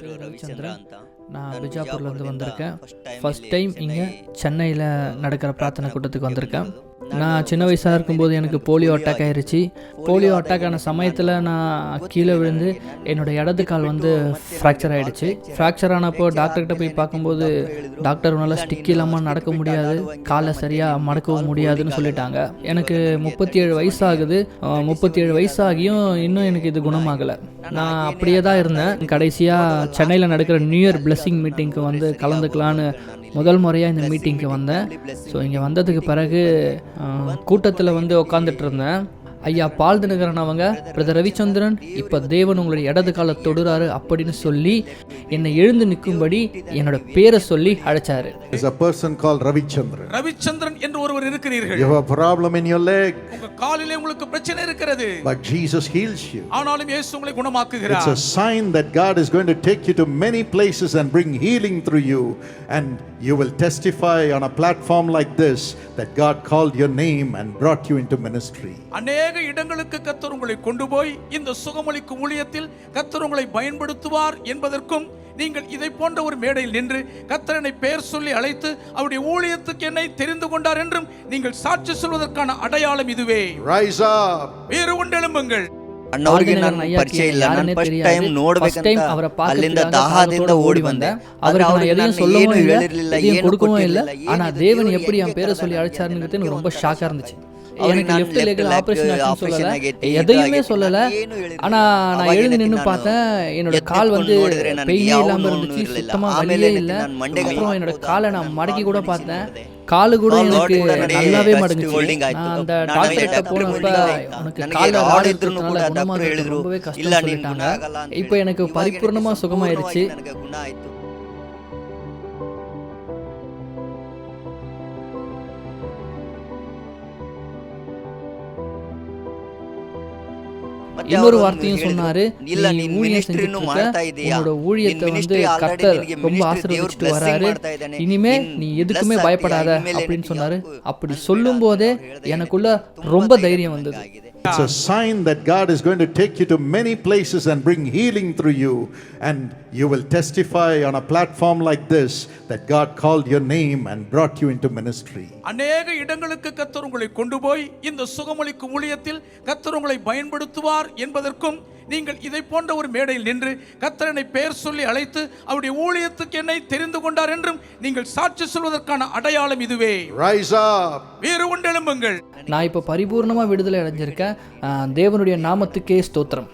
பேர் ரவிச்சந்திரன்? நான் பிஜாப்பூர்லேருந்து வந்திருக்கேன். ஃபஸ்ட் டைம் இங்கே சென்னையில் நடக்கிற பிரார்த்தனை கூட்டத்துக்கு வந்திருக்கேன். நான் சின்ன வயசாக இருக்கும்போது எனக்கு போலியோ அட்டாக் ஆயிடுச்சு போலியோ அட்டாக் ஆன சமயத்தில் நான் கீழே விழுந்து என்னோட இடது கால் வந்து ஃப்ராக்சர் ஆயிடுச்சு. ஃப்ராக்சர் ஆனப்போ டாக்டர்கிட்ட போய் பார்க்கும்போது டாக்டர் உன்னால் ஸ்டிக் இல்லாமல் நடக்க முடியாது. காலை சரியாக மடக்கவும் முடியாதுன்னு சொல்லிட்டாங்க. எனக்கு முப்பத்தி ஏழு வயசாகுது. முப்பத்தி ஏழு வயசாகியும் இன்னும் எனக்கு இது குணமாகலை. நான் அப்படியே தான் இருந்தேன். கடைசியாக சென்னையில் நடக்கிற நியூ இயர் பிளெஸிங் மீட்டிங்க்கு வந்து கலந்துக்கலான்னு முதல் முறையாக இந்த மீட்டிங்க்கு வந்தேன். ஸோ இங்கே வந்ததுக்கு பிறகு கூட்டத்தில் வந்து உக்காந்துட்டு இருந்தேன். ஐயா பால் தினகரன் அவங்க பிரதர் ரவிச்சந்திரன் இப்போ தேவன் உங்களுடைய இடது காலை தொடுறாரு அப்படின்னு சொல்லி என்னை எழுந்து நிற்கும்படி என்னோட பேரை சொல்லி அழைச்சாரு There's a person called Ravichandran. Ravichandran என்று ஒருவர் இருக்கிறீர்கள் You have a problem in your leg, உங்க காலிலே உங்களுக்கு பிரச்சனை இருக்கிறது but Jesus heals you. ஆனாலும் இயேசு உங்களை It's குணமாக்குகிறார் a sign that God is going to take you to many places and bring healing through you. And you will testify on a platform like this that God called your name and brought you into ministry. அநேக இடங்களுக்கு கத்தர் உங்களை கொண்டு போய் இந்த சுகமளிக்கும் ஊழியத்தில் கத்தர் உங்களை பயன்படுத்துவார் என்பதற்கும் நீங்கள் இதை போன்ற ஒரு மேடையில் நின்று கத்தரனை பெயர் சொல்லி அழைத்து அவருடைய ஊழியத்துக்கு என்னை தெரிந்து கொண்டார் என்றும் நீங்கள் சாட்சி சொல்வதற்கான அடையாளம் இதுவே Rise up. வேறு ஒன்றெழும்புங்கள் ಅಣ್ಣವ್ರಿಗೆ பால்தினகரன் ನಾನು ஐயாக்கு ಪರಿಚಯ ಇಲ್ಲ யாருன்னே ನಾನು ಫಸ್ಟ್ தெரியாது. ಟೈಮ್ First time அவரை ನೋಡ್ಬೇಕಂತ ಅಲ್ಲಿಂದ பார்க்கறதுக்காக ದಾಹದಿಂದ தாகத்தோட ಓಡಿ ಬಂದೆ அவருக்கு நான் ಅವ್ರಿಗೆ எதையும் ನಾನು சொல்லவும் ಏನು இல்லை ಹೇಳಿರ್ಲಿಲ್ಲ எதையும் ಏನು கொடுக்கவும் இல்லை ಕೊಟ್ಟಿರ್ಲಿಲ್ಲ ஆனா ಏನಿದು தேவன் ದೇವ್ರು எப்படி என் ಹೆಂಗೆ பேரை சொல்லி ಕರೆದಾರ அழைச்சாருங்கிறது எனக்கு ரொம்ப ஷாக்கா இருந்துச்சு ಅವ್ರಿಗೆ எனக்கு லெஃப்ட் லெக் எதையுமே சொல்லல. ஆனா நான் எழுதி நின்று பார்த்தேன் என்னோட கால் வந்து பெயினே இல்லாம இருந்துச்சு. சுத்தமா வலியே இல்ல. என்னோட காலை நான் மடக்கி கூட பார்த்தேன். காலு கூட எனக்கு நல்லாவே மடங்குச்சு. அந்த டாக்டர்கிட்ட போனப்ப உனக்கு கால ஆடிட்டதுனால குணமாகிறது இப்போ எனக்கு பரிபூர்ணமா சுகமாயிருச்சு. இன்னொரு வார்த்தையும் சொன்னாரு. இல்ல நீ ஊழியம் செஞ்சுட்டு உன்னோட ஊழியத்தை வந்து கர்த்தர் ரொம்ப ஆசீர்வதிச்சுட்டு வராரு. இனிமே நீ எதுக்குமே பயப்படாத அப்படின்னு சொன்னாரு. அப்படி சொல்லும் போதே எனக்குள்ள ரொம்ப தைரியம் வந்தது. It's a sign that God is going to take you to many places and bring healing through you. And you will testify on a platform like this that God called your name and brought you into ministry. அநேக இடங்களுக்கு கத்தர் உங்களை கொண்டு போய் இந்த சுகமளிக்கும் ஊழியத்தில் கத்தர் உங்களை பயன்படுத்துவார் என்பதற்கும் நீங்கள் இதை போன்ற ஒரு மேடையில் நின்று கத்தரனை பெயர் சொல்லி அழைத்து அவருடைய ஊழியத்துக்கு என்னை தெரிந்து கொண்டார் என்றும் நீங்கள் சாட்சி சொல்வதற்கான அடையாளம் இதுவே. Rise up. வேறு ஒன்றெழும்புங்கள் நான் இப்போ பரிபூர்ணமா விடுதலை அடைஞ்சிருக்கேன். தேவனுடைய நாமத்துக்கே ஸ்தோத்திரம்.